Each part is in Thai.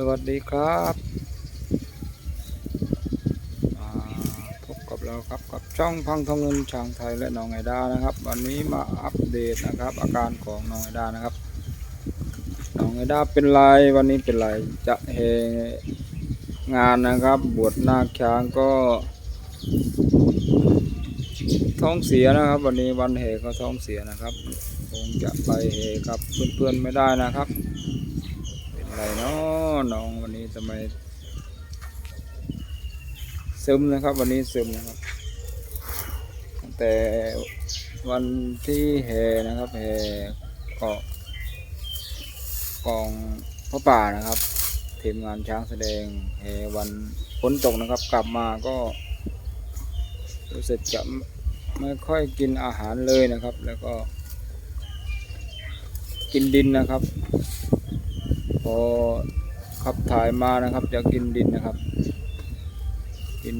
สวัสดีครับพบกับเราครับกับช่องพังทองเงินช่างไทยและน้องไอดานะครับ วันนี้มาอัปเดตนะครับ อาการของน้องไอดานะครับน้องไอดาเป็นไรวันนี้เป็นไรจะเฮงานนะครับ บวชนาคช้างก็ท้องเสียนะครับ วันนี้วันเฮก็ท้องเสียนะครับ คงจะไปเฮกับเพื่อนๆไม่ได้นะครับ เป็นไรเนาะน้องวันนี้ทำไมซึมนะครับ วันนี้ซึมนะครับตั้งแต่วันที่แห่นะครับแห่เก็กองพระป่านะครับทีมงานช้างแสดงแห่วันฝนตกนะครับ กลับมาก็ รู้สึกจะไม่ค่อยกินอาหารเลยนะครับ แล้วก็กินดินนะครับ พอขับถ่ายมานะครับ จะกินดินนะครับ กิน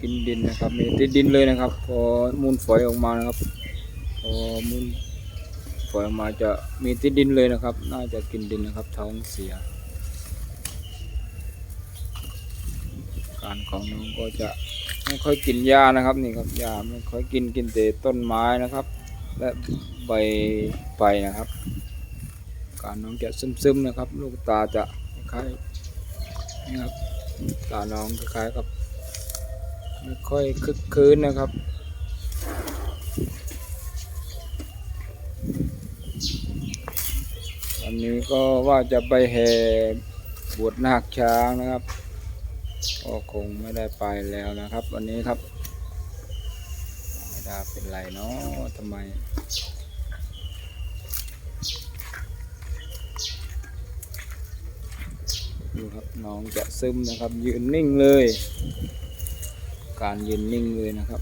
กินดินนะครับ มีติดดินเลยนะครับ พอมูลฝอยออกมานะครับ พอมูลฝอยออกมาจะมีติดดินเลยนะครับ น่าจะกินดินนะครับ ท้องเสีย การของน้องก็จะไม่ค่อยกินหญ้านะครับนี่ครับหญ้าไม่ค่อยกินกินแต่ต้นไม้นะครับ และใบใบนะครับ การน้องจะซึมๆนะครับ ลูกตาจะคล้ายๆนี่ครับตาน้องคล้ายๆกับไม่ค่อยคึกคืนนะครับวันนี้ก็ว่าจะไปแห่บวชนาคช้างนะครับก็คงไม่ได้ไปแล้วนะครับ วันนี้ครับไม่ได้เป็นไรเนาะทำไม ดูครับน้องจะซึมนะครับ ยืนนิ่งเลย การยืนนิ่งเลยนะครับ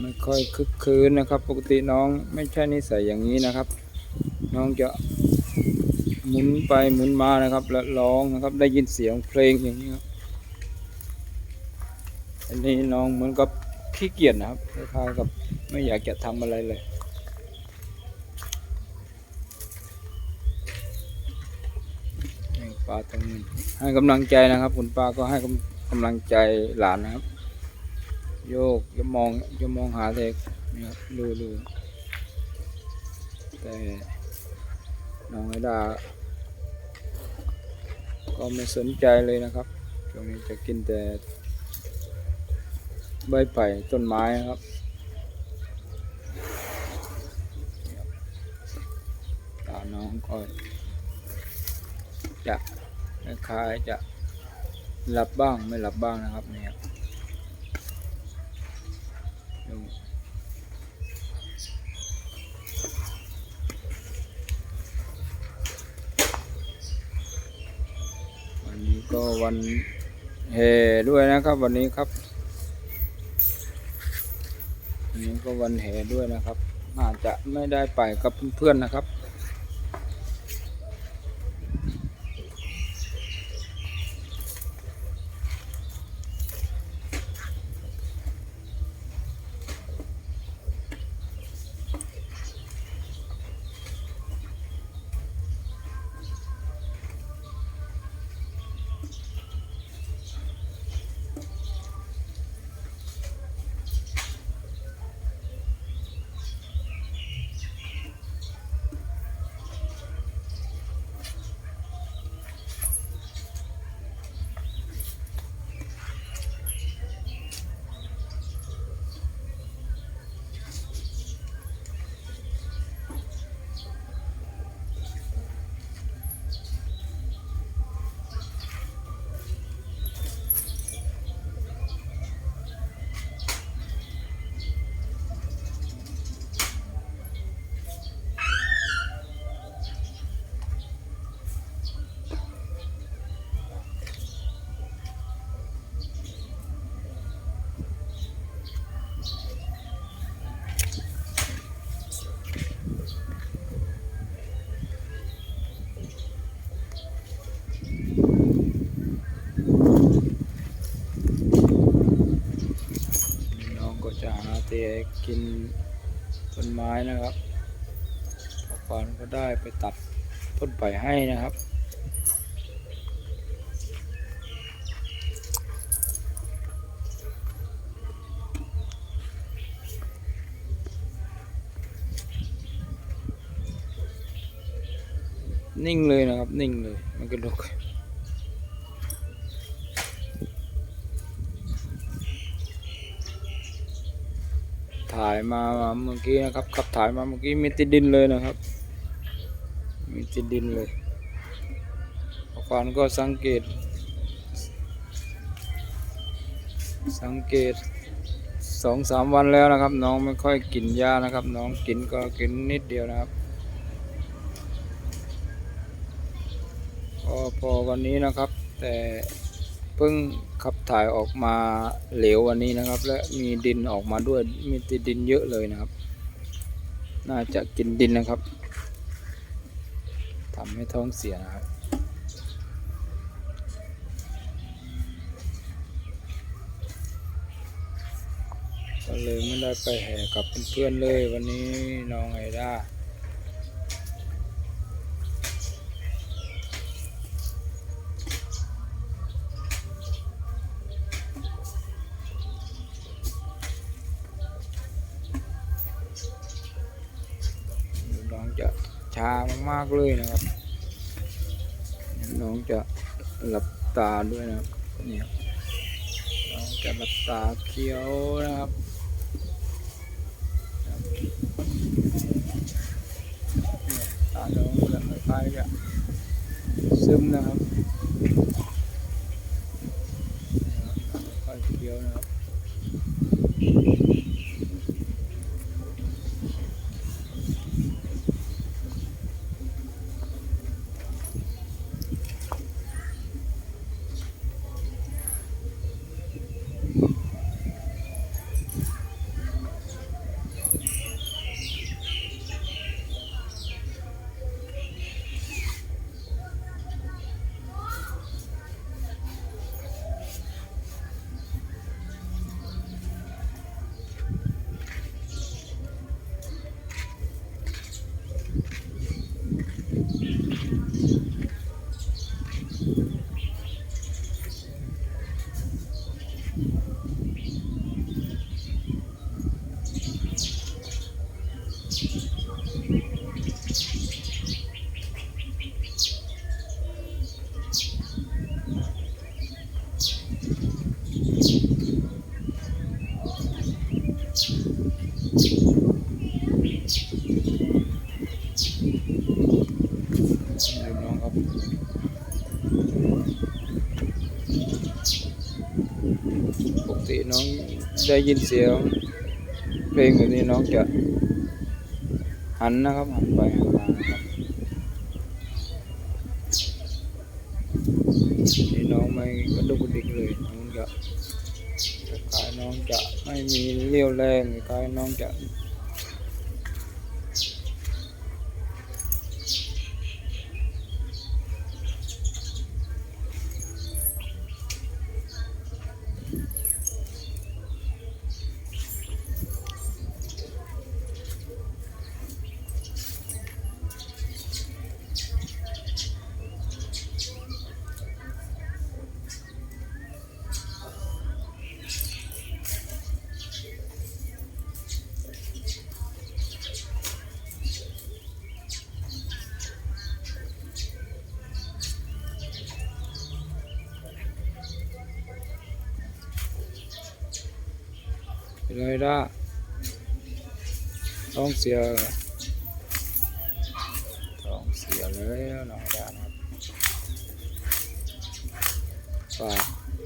ไม่ค่อยคึกคืนนะครับ ปกติน้องไม่ใช่นิสัยอย่างนี้นะครับ น้องจะหมุนไปหมุนมานะครับ และร้องนะครับ ได้ยินเสียงเพลงอย่างนี้ครับอันนี้น้องเหมือนกับขี้เกียจนะครับคล้ายๆกับไม่อยากจะทำอะไรเลย ให้ ป้าต้องให้กำลังใจนะครับ คุณป้าก็ให้กำกำลังใจหลานนะครับ โยกจะมองจะมองหาเด็กนี่ครับดูดูแต่น้องไอดา ก็ไม่สนใจเลยนะครับช่วงนี้จะกินแต่ใบไผ่ต้นไม้ครับนี่ครับตาน้องก็จะ คล้ายจะหลับบ้างไม่หลับบ้างนะครับเนี่ยดูวันนี้ก็วันเฮด้วยนะครับ วันนี้ครับวันนี้ก็วันเฮด้วยนะครับน่าจะไม่ได้ไปกับเพื่อนๆนะครับ กินต้นไม้นะครับพอก่อนก็ได้ไปตัดพ่นไปให้นะครับนิ่งเลยนะครับ นิ่งเลย มันก็ลุก ถ่ายมาเมื่อกี้นะครับขับถ่ายมาเมื่อกี้มีติดดินเลยนะครับ มีติดดินเลยก่อนก็สังเกต สังเกตสองสามวันแล้วนะครับ น้องไม่ค่อยกินยานะครับ น้องกินก็กินนิดเดียวนะครับก็พอวันนี้นะครับ แต่ เพิ่งขับถ่ายออกมาเหลววันนี้นะครับ และมีดินออกมาด้วยมีติดดินเยอะเลยนะครับ น่าจะกินดินนะครับทำให้ท้องเสียนะครับก็เลยไม่ได้ไปแห่กับเพื่อนๆเลยวันนี้น้องไอด้า ชามากๆเลยนะครับน้องจะหลับตาด้วยนะครับเนี่ยน้องจะหลับตาเคี้ยวนะครับครับเขียตาน้องจะคล้ายๆกับซึมนะครับครับค่อยๆเคี้ยวนะครับ ได้ยินเสียงเพลงแบบนี้น้องจะหันนะครับหันไปหันมาครับนี่น้องไม่กระดุกกระดิกเลยน้องจะคล้ายน้องจะไม่มีเรี่ยวแรงคล้ายน้องจะ งด้านะครับฝาก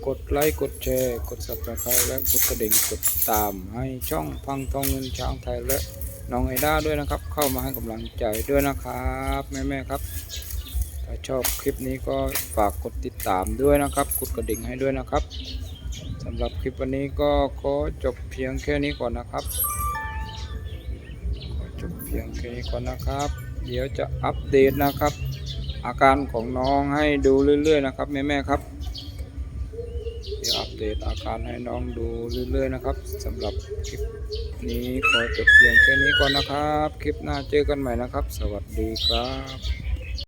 กดไลค์กดแชร์กด subscribe และกดกระดิ่งกดตามให้ช่องพังทองเงินช้างไทยและน้องไอด้าด้วยนะครับ เข้ามาให้กำลังใจด้วยนะครับแม่ๆครับ ถ้าชอบคลิปนี้ก็ฝากกดติดตามด้วยนะครับ กดกระดิ่งให้ด้วยนะครับ สำหรับคลิปวันนี้ก็ขอจบเพียงแค่นี้ก่อนนะครับ ขอจบเพียงแค่นี้ก่อนนะครับ เดี๋ยวจะอัปเดตนะครับ อาการของน้องให้ดูเรื่อย ๆ นะครับแม่ๆครับ เดี๋ยวอัปเดตอาการให้น้องดูเรื่อย ๆ นะครับสำหรับคลิปนี้ขอจบเพียงแค่นี้ก่อนนะครับ คลิปหน้าเจอกันใหม่นะครับ สวัสดีครับ